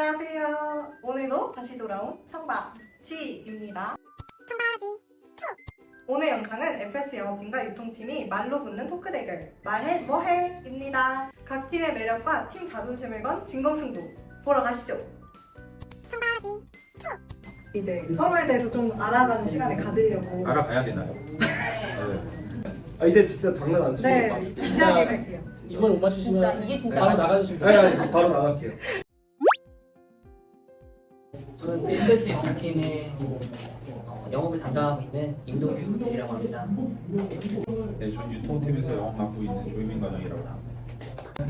안녕하세요. 오늘도 다시 돌아온 청바지입니다. 청바지 오늘 영상은 FS 영업팀과 유통팀이 말로 붙는 토크 대결 말해 뭐해입니다. 각 팀의 매력과 팀 자존심을 건 진검승부 보러 가시죠. 이제 서로에 대해서 좀 알아가는 시간을 가지려고 알아가야 되나요? 아 이제 진짜 장난 안 치고 네막 진지하게 갈게요. 이번 못 맞추시면 진짜 이게 진짜 바로 나가주시면 아니 돼요. 아니 바로 나갈게요 저는 FS 팀의 영업을 담당하고 있는 임동규 대리라고 합니다. 네, 전 유통팀에서 영업 맡고 있는 조이민 과장이라고 합니다.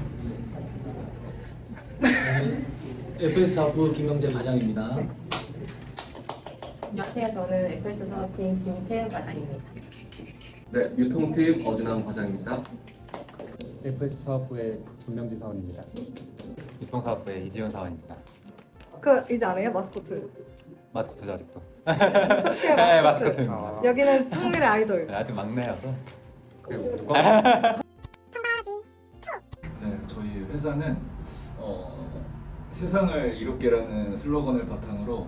FS 사업부 김영재 과장입니다. 안녕하세요. 저는 FS 사업팀 김채은 과장입니다. 네 유통팀 어진환 과장입니다 FS 사업부의 전명지 사원입니다. 유통사업부의 이지훈 사원입니다. 그 이제 알아요 마스코트. 마스코트죠 아직도. 유통팀의 네 마스코트. 마스코트입니다. 여기는 청mir의 아이돌. 네, 아직 막내여서. 네, 저희 회사는 어, 세상을 이롭게라는 슬로건을 바탕으로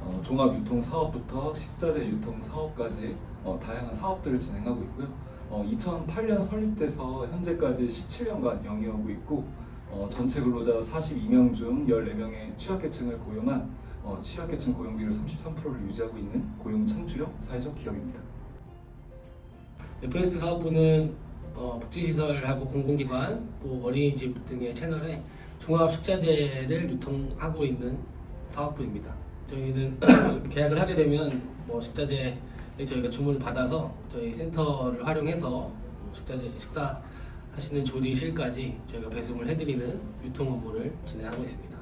어, 종합 유통 사업부터 식자재 유통 사업까지 어, 다양한 사업들을 진행하고 있고요. 어, 2008년 설립돼서 현재까지 17년간 영위하고 있고 어, 전체 근로자 42명 중 14명의 취약계층을 고용한 어, 취약계층 고용비율 33%를 유지하고 있는 고용 창출형 사회적 기업입니다. FS 사업부는 어, 복지시설하고 공공기관 또 어린이집 등의 채널에 종합 식자재를 유통하고 있는 사업부입니다. 저희는 계약을 하게 되면 뭐 식자재 저희가 주문을 받아서 저희 센터를 활용해서 식자재 식사 하시는 조리실까지 저희가 배송을 해드리는 유통 업무를 진행하고 있습니다.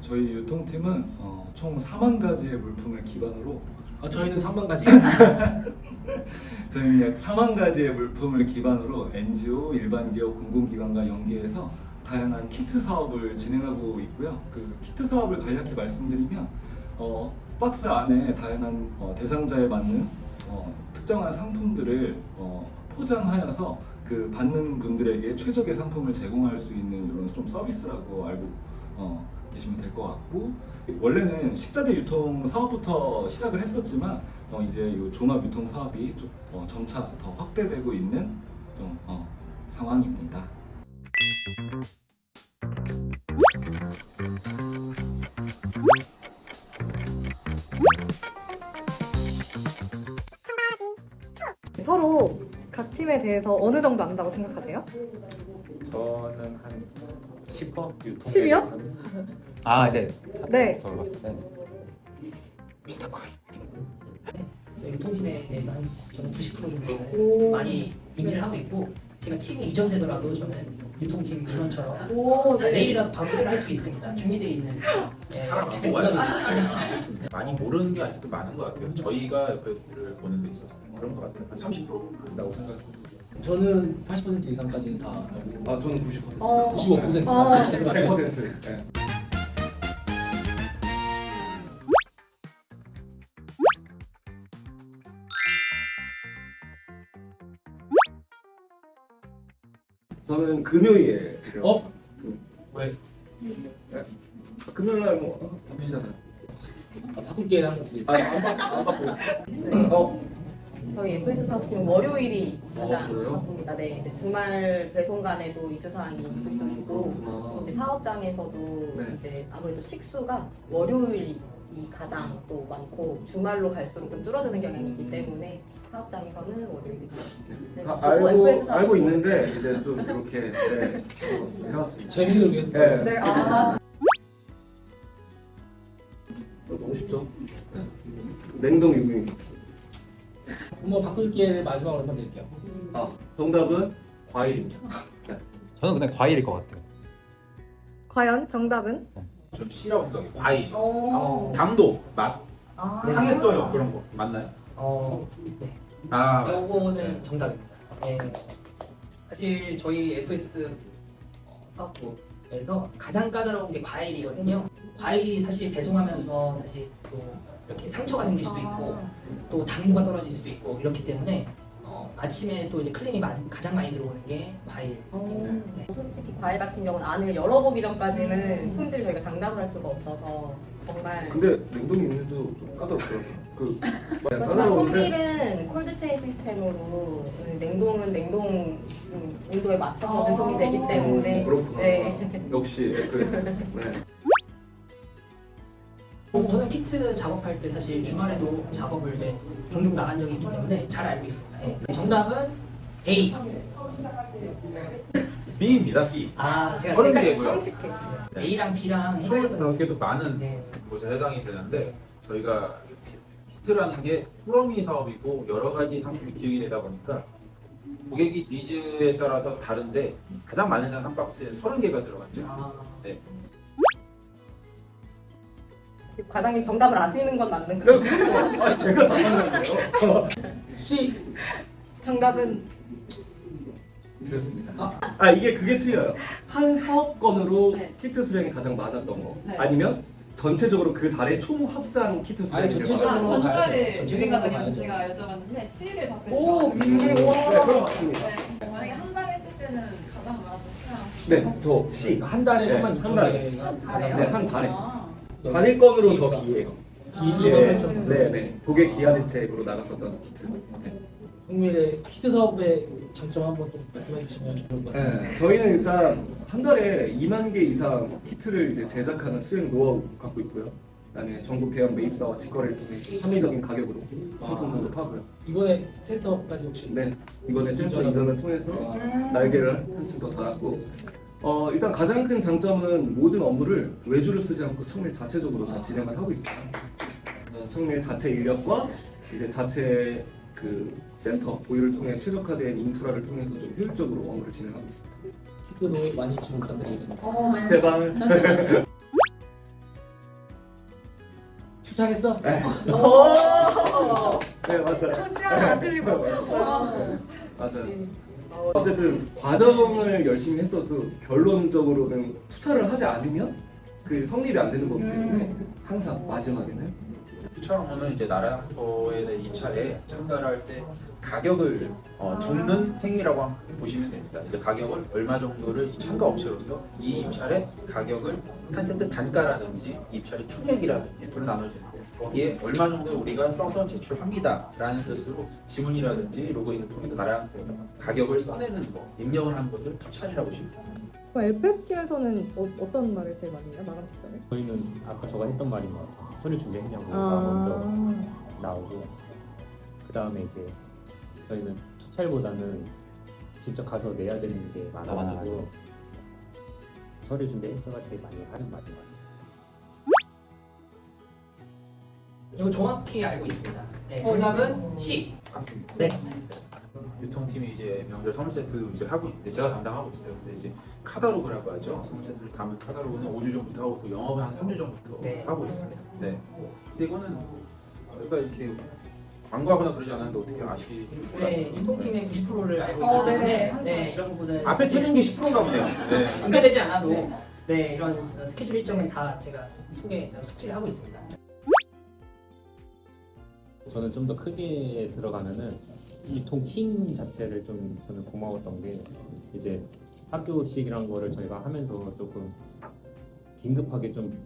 저희 유통팀은 어, 총 4만 가지의 물품을 기반으로 어, 저희는 3만 가지 저희는 약 4만 가지의 물품을 기반으로 NGO, 일반 기업, 공공기관과 연계해서 다양한 키트 사업을 진행하고 있고요. 그 키트 사업을 간략히 말씀드리면 어, 박스 안에 다양한 어, 대상자에 맞는 어, 특정한 상품들을 어, 포장하여서 그 받는 분들에게 최적의 상품을 제공할 수 있는 이런 좀 서비스라고 알고 어, 계시면 될 것 같고 원래는 식자재 유통 사업부터 시작을 했었지만 어, 이제 이 종합 유통 사업이 좀 어, 점차 더 확대되고 있는 좀 어, 상황입니다. 대해서 어느 정도 안다고 생각하세요? 저는 한 10% 유통. 10 이요? 아 이제 네. 저로 봤을 때 비슷한 것 같습니다. 저희 유통팀에 대해서 한 저는 90% 정도 많이 인지를 하고 있고 제가 팀이 이전되더라도 저는 유통팀 인원처럼 오, 내일이라도 방문을 할 수 있습니다. 준비되어 있는 네, 사람 뽑아야 생각이 돼. 많이 모르는 게 아직도 많은 것 같아요. 저희가 FS를 보는 데 있어서 그런 것 같아요. 한 30% 된다고 생각합니다. 저는 80% 이상까지는 다 알고 있고 아 저는 90% 어. 95% 어. 100% 네. 저는 금요일에 어? 왜? 금요일 날뭐 바쁘시잖아요 아, 바꿀 기회를 한번 드릴게요. 아안 바쁘 안 바쁘요 어 저희 FS 사업팀은 월요일이 가장 어, 그래요? 바쁩니다. 네, 근데 주말 배송간에도 이주사항이 있을 수 있고 그렇구나 이제 사업장에서도 네. 이제 아무래도 식수가 월요일이 가장 또 많고 주말로 갈수록 좀 줄어드는 경향이 있기 때문에 사업장에서는 월요일이 네, 다 FS 알고 사업은 알고 있는데 이제 좀 이렇게 네, 어, 해왔습니다. 재미를 위해서. 네. 네, 아, 너무 쉽죠? 네. 냉동. 한 번 바꿀 기회를 마지막으로 한번 드릴게요. 아 정답은 과일입니다. 저는 그냥 과일일 것 같아요. 과연 정답은? 전 C라고 생각해요. 과일, 어. 당도, 맛, 아. 상했어요. 그런 거 맞나요? 어, 아, 요거는 정답입니다. 예. 사실 저희 FS 어, 사업부에서 가장 까다로운 게 과일이거든요. 과일이 사실 배송하면서 사실 또 이렇게 상처가 생길 수도 있고 또 당도가 떨어질 수도 있고 이렇기 때문에 어, 아침에 또 이제 클린이 마- 가장 많이 들어오는 게 과일. 어, 네. 솔직히 과일 같은 경우는 안을 열어보기 전까지는 품질 저희가 장담을 할 수가 없어서 정말 근데 냉동 육류도 좀 까다롭더라고요. 그 그렇지만 까다로운데 손질은 콜드체인 시스템으로 음, 냉동은 냉동 음, 온도에 맞춰서 배송이 되기 때문에 그렇구나. 네. 역시 FS. 네. 어, 저는 키트 작업할 때 사실 주말에도 작업을 이제 종종 나간 적이 있기 때문에 잘 알고 있습니다. 네. 정답은 A. B입니다. B. 아, 제가 서른 생각- 개고요. 네. A랑 B랑 25개도 많은 네. 곳에 해당이 되는데 저희가 히트라는 게 프로미 사업이고 여러 가지 상품이 기획이 되다 보니까 고객이 니즈에 따라서 다른데 가장 많은 한 박스에 30개가 들어갔죠. 아, 네. 과장님 정답을 아시는 건 맞는 네, 거예요. 그래서 아니, 제가 다 상관인데요. C 정답은 드렸습니다. 아 이게 그게 틀려요. 한 사업 건으로 네. 키트 수량이 가장 많았던 거. 네. 아니면 전체적으로 그 달에 총 합산 키트 수량이 아니, 제일 전체적으로 많았던 아. 전자를 유리가들이 가야 돼. 제가 여쭤봤는데 C를 답해 오, 음, 네, 그럼 맞습니다. 네. 만약에 한 달 했을 때는 가장 많았던 시간 네, 저 C. 한 달에 네, 3만 한 6천 달에. 한 달에요? 네, 한 달에. 아, 단일건으로 더. 기일이면 좀 네, 네. 그게 기아 대책으로 나갔었던 키트. 네. 국민의 키트 사업의 장점 한번 좀 말씀해 주시면 좋을 것 같아요. 네, 저희는 일단 한 달에 2만 개 이상 키트를 이제 제작하는 수행 노하우 갖고 있고요. 그다음에 전국 대형 매입사와 직거래를 통해 합리적인 가격으로 상품 공급하고요. 이번에 센터까지 혹시 네, 이번에 센터 이전을 통해서 날개를 한층 더 달았고 어, 일단 가장 큰 장점은 모든 업무를 외주를 쓰지 않고 청밀 자체적으로 다 진행을 하고 있습니다. 어, 청밀 자체 인력과 이제 자체 그 센터 보유를 통해 최적화된 인프라를 통해서 좀 효율적으로 업무를 진행하고 있습니다. 키트도 많이 지원 부탁드리겠습니다. 어, 제발. 추천했어? 오! 네 맞아요. 소시한 아들이 맞췄어. 맞아요. 어쨌든 과정을 열심히 했어도 결론적으로는 투자를 하지 않으면 그 성립이 안 되는 거기 때문에 항상 마지막에는. 투자 업무는 이제 나라포에 대한 입찰에 참가를 할 때 가격을 어, 적는 행위라고 한- 보시면 됩니다. 이제 가격을 얼마 정도를 이 참가 업체로서 이 입찰의 가격을 한 세트 단가라든지 입찰의 총액이라든지 둘로 나눠지는데 거기에 얼마 정도 우리가 써서 제출합니다 라는 뜻으로 지문이라든지 로그인을 통해서 나라포 가격을 써내는 거 입력을 하는 것을 투찰이라고 보시면 됩니다. FSC에서는 어, 떤 말을 제일 많이 해요? 마감 직전에? 저희는 아까 저가 했던 말인 것 같아요. 서류 준비했냐고가 아. 먼저 나오고 그 다음에 이제 저희는 투찰보다는 직접 가서 내야 되는 게 많아가지고 서류 준비했어가 제일 많이 하는 말인 것 같습니다. 이거 정확히 알고 있습니다. 네, 정답은 C. 맞습니다. 네. 유통팀이 이제 명절 선물 세트 이제 하고 있는데 제가 담당하고 있어요. 근데 이제 카다로그라고 하죠. 선물 세트를 담은 카다로그는 5주 전부터 하고 있고 영업은 한 3주 전부터 네. 하고 있습니다. 네. 근데 이거는 저희가 이렇게 광고하거나 그러지 않았는데 어떻게 아시기 네, 유통팀의 90%를 알고 어, 있기 때문에 네 네. 네, 이런 부분은 앞에 틀린 게 10%인가 보네요. 네. 공개되지 않아도 네, 이런 스케줄 일정은 다 제가 소개 숙지를 하고 있습니다. 저는 좀 더 크게 들어가면은 유통팀 자체를 좀 저는 고마웠던 게 이제 학교식이란 거를 저희가 하면서 조금 긴급하게 좀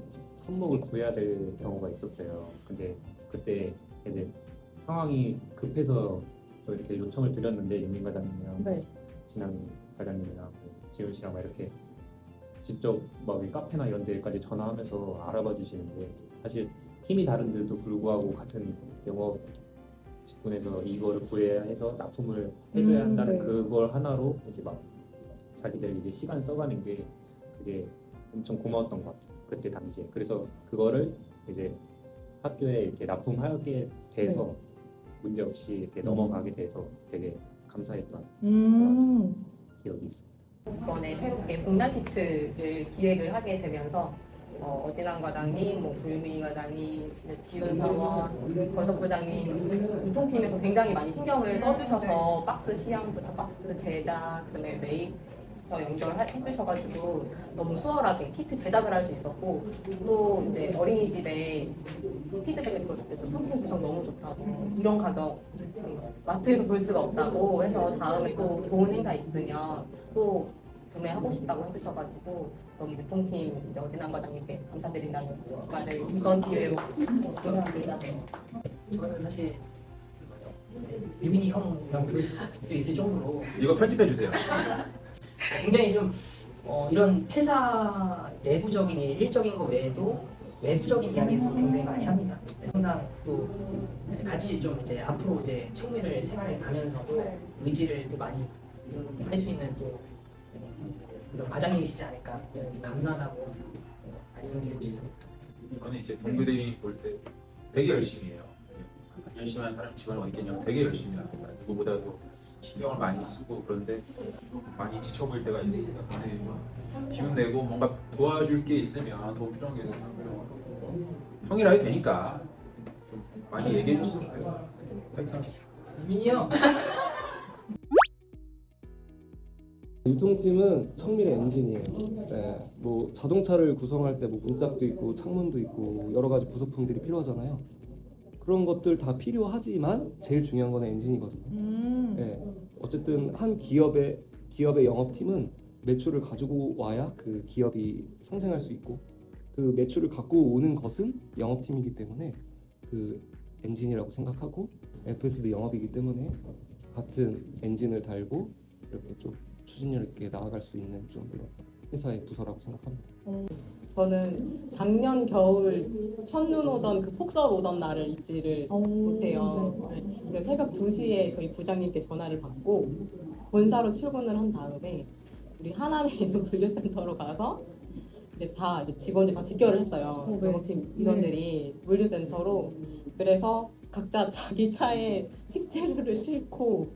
품목을 구해야 될 경우가 있었어요. 근데 그때 이제 상황이 급해서 저 이렇게 요청을 드렸는데 윤민 과장님이랑 네. 진한 과장님이랑 뭐 지훈 씨랑 막 이렇게 직접 막이 카페나 이런 데까지 전화하면서 알아봐 주시는데 사실 팀이 다른데도 불구하고 같은 영업 직군에서 이거를 구해야 해서 납품을 해줘야 음, 한다는 네. 그걸 하나로 이제 막 자기들 이게 시간 써가는 게 그게 엄청 고마웠던 것 같아요 그때 당시에 그래서 그거를 이제 학교에 이렇게 납품하게 돼서 네. 문제 없이 이렇게 넘어가게 돼서 되게 감사했던 음. 기억이 있습니다. 이번에 새롭게 공단 키트를 기획을 하게 되면서 어, 어진환 과장님, 뭐 조유미 과장님, 지훈 사원, 권석 부장님 유통팀에서 굉장히 많이 신경을 써주셔서 박스 시향부터 박스 제작, 그다음에 매입 저 연결을 하- 해주셔가지고 너무 수월하게 키트 제작을 할 수 있었고 또 이제 어린이집에 피드백을 들었을 때도 상품 구성 너무 좋다고 이런 가격 마트에서 볼 수가 없다고 해서 다음에 또 좋은 행사 있으면 또 구매하고 싶다고 해주셔가지고 여기 유통팀 이제 어진한 과장님께 감사드린다는 말을 이번 기회로 드립니다. 저는 사실 유민이 형이랑 부를 수 있을 정도로 이거 편집해 주세요. 굉장히 좀 어, 이런 회사 내부적인 일, 일적인 거 외에도 외부적인 이야기도 굉장히 많이 합니다. 항상 또 같이 좀 이제 앞으로 이제 청미를 생활해 가면서도 의지를 또 많이 할 수 있는 또 과장님이시지 않을까 감사하다고 말씀드리고 싶습니다. 저는 이제 동료들이 볼 때 되게 열심히 해요. 열심히 하는 사람 집안에 어디 있겠냐면 되게 열심히 합니다. 누구보다도 신경을 많이 쓰고 그런데 좀 많이 지쳐 보일 때가 있습니다. 근데 기운 내고 뭔가 도와줄 게 있으면 도움 필요한 게 있으면 형이라 해도 되니까 좀 많이 얘기해 줬으면 좋겠어요. 파이팅 하시죠. 유민이 형 유통팀은 청밀의 엔진이에요. 네, 뭐 자동차를 구성할 때 뭐 문짝도 있고 창문도 있고 여러 가지 부속품들이 필요하잖아요. 그런 것들 다 필요하지만 제일 중요한 건 엔진이거든요. 네, 어쨌든 한 기업의 기업의 영업팀은 매출을 가지고 와야 그 기업이 성생할 수 있고 그 매출을 갖고 오는 것은 영업팀이기 때문에 그 엔진이라고 생각하고 FS도 영업이기 때문에 같은 엔진을 달고 이렇게 좀 추진력 있게 나아갈 수 있는 좀 그런 회사의 부서라고 생각합니다. 저는 작년 겨울 첫눈 오던 그 폭설 오던 날을 잊지를 못해요. 네. 그 새벽 2시에 저희 부장님께 전화를 받고 본사로 출근을 한 다음에 우리 하남에 있는 물류센터로 가서 이제 다 이제 직원들 다 직결을 했어요. 영업팀 인원들이 물류센터로 그래서 각자 자기 차에 식재료를 싣고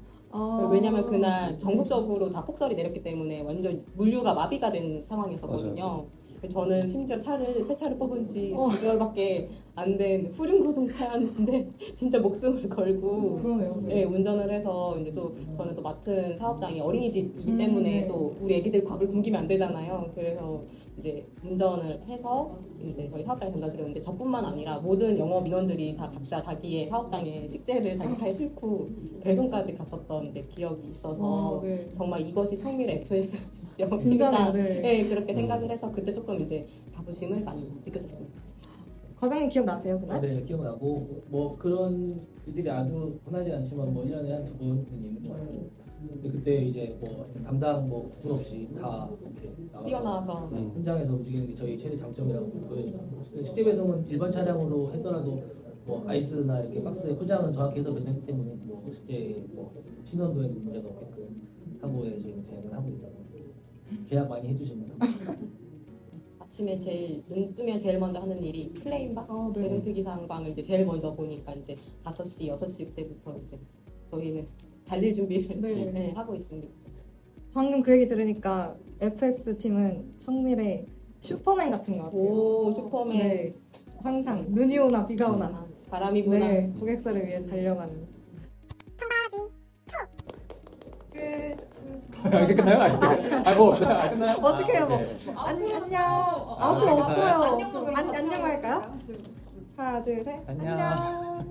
왜냐면 그날 전국적으로 다 폭설이 내렸기 때문에 완전 물류가 마비가 된 상황이었거든요. 저는 심지어 차를 새 차를 뽑은 지 4개월밖에 안 된 후륜구동 차였는데 진짜 목숨을 걸고 네, 운전을 해서 이제 또 저는 또 맡은 사업장이 어린이집이기 때문에 또 우리 애기들 밥을 굶기면 안 되잖아요. 그래서 이제 운전을 해서 이제 저희 사업장에 전달 드렸는데 저뿐만 아니라 모든 영업 인원들이 다 각자 자기의 사업장에 식재를 자기 차에 싣고 배송까지 갔었던 이제 기억이 있어서 정말 이것이 청밀 FS 영업팀이다. 네, 그렇게 생각을 해서 그때 조금 이제 자부심을 많이 느꼈었습니다. 과장님 기억나세요 아, 그날? 네, 기억나고 뭐 그런 일들이 아주 흔하지 않지만 뭐 1년에 한 두 번은 있는 것 같아요. 근데 그때 이제 뭐 하여튼 담당 뭐 구분 없이 다 이렇게 나와서 뛰어나와서. 네, 현장에서 움직이는 게 저희 최대 장점이라고 보여지고 실제 배송은 일반 차량으로 했더라도 뭐 아이스나 이렇게 박스의 포장은 정확히 해서 배송했기 때문에 뭐 실제 뭐 신선도에 문제가 없게끔 사고에 저희 대응을 하고 있다고 계약 많이 해주시면 아침에 제일 눈 뜨면 제일 먼저 하는 일이 클레임방? 배송 특이사항 방을 이제 제일 먼저 보니까 이제 5시, 6시 때부터 이제 저희는 달릴 준비를 네. 네, 하고 있습니다. 방금 그 얘기 들으니까 FS 팀은 청밀의 슈퍼맨 같은 것 같아요. 오 슈퍼맨 네, 항상 눈이 오나 비가 오나 아, 바람이 부나 네, 고객사를 위해 달려가는. 끝. 이렇게 끝나요? 아뭐 끝나요? 어떻게 해요? 뭐. 네. 안녕 안녕. 아웃ro 없어요. 안, 안녕 할까요? 하나 둘 셋. 안녕. 안녕.